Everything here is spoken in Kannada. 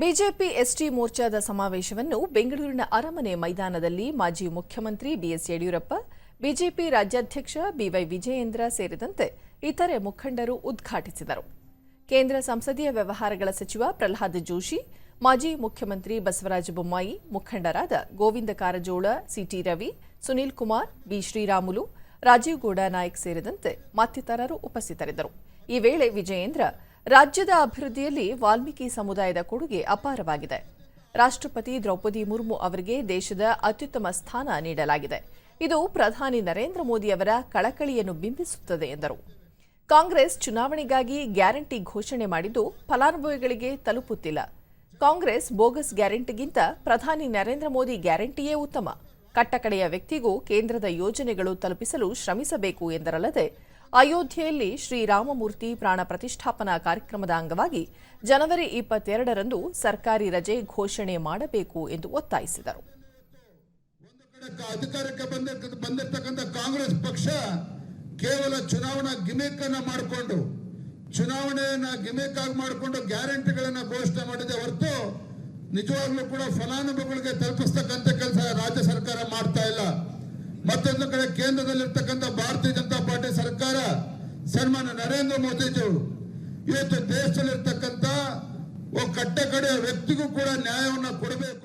ಬಿಜೆಪಿ ಎಸ್ಟಿ ಮೋರ್ಚಾದ ಸಮಾವೇಶವನ್ನು ಬೆಂಗಳೂರಿನ ಅರಮನೆ ಮೈದಾನದಲ್ಲಿ ಮಾಜಿ ಮುಖ್ಯಮಂತ್ರಿ ಬಿಎಸ್ ಯಡಿಯೂರಪ್ಪ, ಬಿಜೆಪಿ ರಾಜ್ಯಾಧ್ಯಕ್ಷ ಬಿವೈ ವಿಜಯೇಂದ್ರ ಸೇರಿದಂತೆ ಇತರೆ ಮುಖಂಡರು ಉದ್ಘಾಟಿಸಿದರು. ಕೇಂದ್ರ ಸಂಸದೀಯ ವ್ಯವಹಾರಗಳ ಸಚಿವ ಪ್ರಹ್ಲಾದ್ ಜೋಶಿ, ಮಾಜಿ ಮುಖ್ಯಮಂತ್ರಿ ಬಸವರಾಜ ಬೊಮ್ಮಾಯಿ, ಮುಖಂಡರಾದ ಗೋವಿಂದ ಕಾರಜೋಳ, ಸಿಟಿ ರವಿ, ಸುನೀಲ್ ಕುಮಾರ್, ಬಿ ಶ್ರೀರಾಮುಲು, ರಾಜೀವ್ ಗೌಡ ನಾಯಕ್ ಸೇರಿದಂತೆ ಮತ್ತಿತರರು ಉಪಸ್ಥಿತರಿದ್ದರು. ಈ ವೇಳೆ ವಿಜಯೇಂದ್ರ ರಾಜ್ಯದ ಅಭಿವೃದ್ಧಿಯಲ್ಲಿ ವಾಲ್ಮೀಕಿ ಸಮುದಾಯದ ಕೊಡುಗೆ ಅಪಾರವಾಗಿದೆ. ರಾಷ್ಟ್ರಪತಿ ದ್ರೌಪದಿ ಮುರ್ಮು ಅವರಿಗೆ ದೇಶದ ಅತ್ಯುತ್ತಮ ಸ್ಥಾನ ನೀಡಲಾಗಿದೆ. ಇದು ಪ್ರಧಾನಿ ನರೇಂದ್ರ ಮೋದಿ ಅವರ ಕಳಕಳಿಯನ್ನು ಬಿಂಬಿಸುತ್ತದೆ ಎಂದರು. ಕಾಂಗ್ರೆಸ್ ಚುನಾವಣೆಗಾಗಿ ಗ್ಯಾರಂಟಿ ಘೋಷಣೆ ಮಾಡಿದ್ದು ಫಲಾನುಭವಿಗಳಿಗೆ ತಲುಪುತ್ತಿಲ್ಲ. ಕಾಂಗ್ರೆಸ್ ಬೋಗಸ್ ಗ್ಯಾರಂಟಿಗಿಂತ ಪ್ರಧಾನಿ ನರೇಂದ್ರ ಮೋದಿ ಗ್ಯಾರಂಟಿಯೇ ಉತ್ತಮ. ಕಟ್ಟಕಡೆಯ ವ್ಯಕ್ತಿಗೂ ಕೇಂದ್ರದ ಯೋಜನೆಗಳು ತಲುಪಿಸಲು ಶ್ರಮಿಸಬೇಕು ಎಂದರಲ್ಲದೆ ಅಯೋಧ್ಯೆಯಲ್ಲಿ ಶ್ರೀರಾಮಮೂರ್ತಿ ಪ್ರಾಣ ಪ್ರತಿಷ್ಠಾಪನಾ ಕಾರ್ಯಕ್ರಮದ ಅಂಗವಾಗಿ ಜನವರಿ ಇಪ್ಪತ್ತೆರಡರಂದು ಸರ್ಕಾರಿ ರಜೆ ಘೋಷಣೆ ಮಾಡಬೇಕು ಎಂದು ಒತ್ತಾಯಿಸಿದರು. ಅಧಿಕಾರಕ್ಕೆ ಬಂದ ಬಂದಿರ್ತಕ್ಕಂಥ ಕಾಂಗ್ರೆಸ್ ಪಕ್ಷ ಕೇವಲ ಚುನಾವಣಾ ಗಿಮೇಕ್ ಅನ್ನ ಮಾಡಿಕೊಂಡು, ಚುನಾವಣೆಯನ್ನ ಗಿಮೇಕ್ ಆಗಿ ಮಾಡಿಕೊಂಡು ಗ್ಯಾರಂಟಿಗಳನ್ನ ಘೋಷಣೆ ಮಾಡಿದೆ ಹೊರತು ನಿಜವಾಗ್ಲೂ ಕೂಡ ಫಲಾನುಭವಿಗಳಿಗೆ ತಲುಪಿಸ್ತಕ್ಕಂಥ ಕೆಲಸ ರಾಜ್ಯ ಸರ್ಕಾರ ಮಾಡ್ತಾ ಇಲ್ಲ. ಮತ್ತೊಂದು ಕಡೆ ಕೇಂದ್ರದಲ್ಲಿರ್ತಕ್ಕಂಥ ಭಾರತೀಯ ಜನತಾ ಪಾರ್ಟಿ ಸರ್ಕಾರ ಸನ್ಮಾನ್ಯ ನರೇಂದ್ರ ಮೋದಿಜಿಯವರು ಇವತ್ತು ದೇಶದಲ್ಲಿರ್ತಕ್ಕಂಥ ಒಬ್ಬ ಕಟ್ಟ ವ್ಯಕ್ತಿಗೂ ಕೂಡ ನ್ಯಾಯವನ್ನು ಕೊಡಬೇಕು.